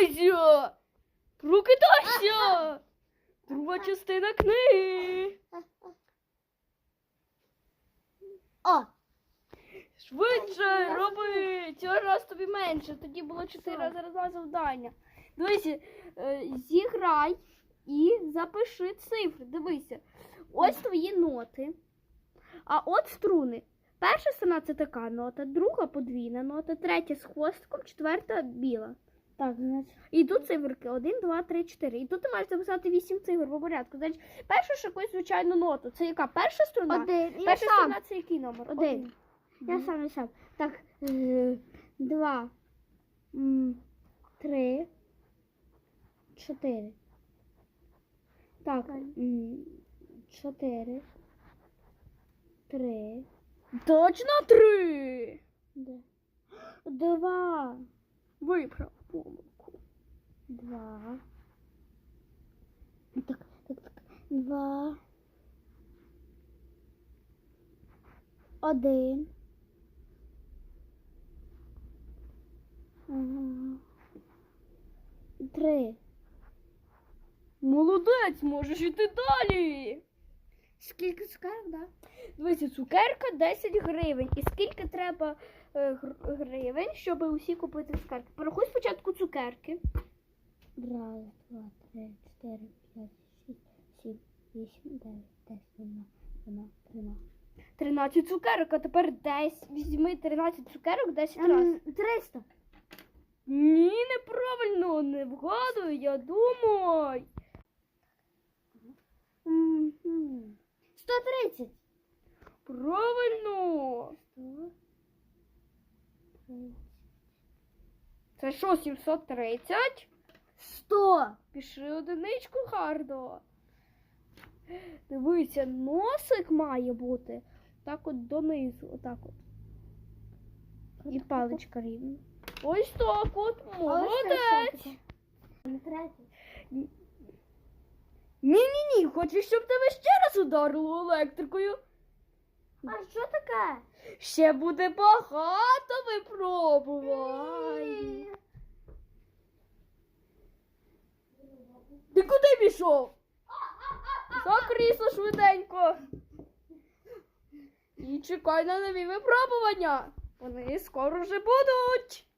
Прокидайся! Прокидайся! Друга частина книги. О, Швидше роби! Цього раз тобі менше. Тоді було чотири рази два завдання. Дивися, е, зіграй і запиши цифри. Дивися. Ось твої ноти. А от струни. Перша струна це така нота, друга подвійна нота, третя з хвостиком, четверта біла. Так, значить. І тут циферки 1, 2, 3, 4. І тут ти маєш записати 8 цифр по порядку. Значить, першу ж якусь звичайну ноту. Це яка? Перша струна? Один. Я Перша сам. струна це який номер? Один. Я сам, я сам. Так, е, два, м, три, чотири. Так, м, чотири, три, Точно три. де? два, Виправ помилку. два. Так, так, так. Два. Один. Три. Молодець, можеш іти далі. Скільки цукерок, да? Дивися, цукерка 10 гривень. І скільки треба гривень, щоб усі купити цукерки? Порахуй спочатку цукерки. Раз, два, три, чотири, п'ять, шість, сім, вісім, дев'ять, десять, одна, дванадцять, тринадцять. 13 цукерок, а тепер 10. Візьми 13 цукерок 10 разів. Триста. Ні, неправильно, не вгадую, я думаю. Сто тридцять. Правильно. Сто тридцять. Це що, 730? Сто. Пиши одиничку гарно. Дивися, носик має бути так от донизу, отак от. І паличка рівна. Ось так от, молодець. Ні-ні-ні, хочеш, щоб тебе ще раз ударило електрикою? А? Ще буде багато випробувань. Ти куди пішов? За крісло швиденько. І чекай на нові випробування. Вони скоро вже будуть.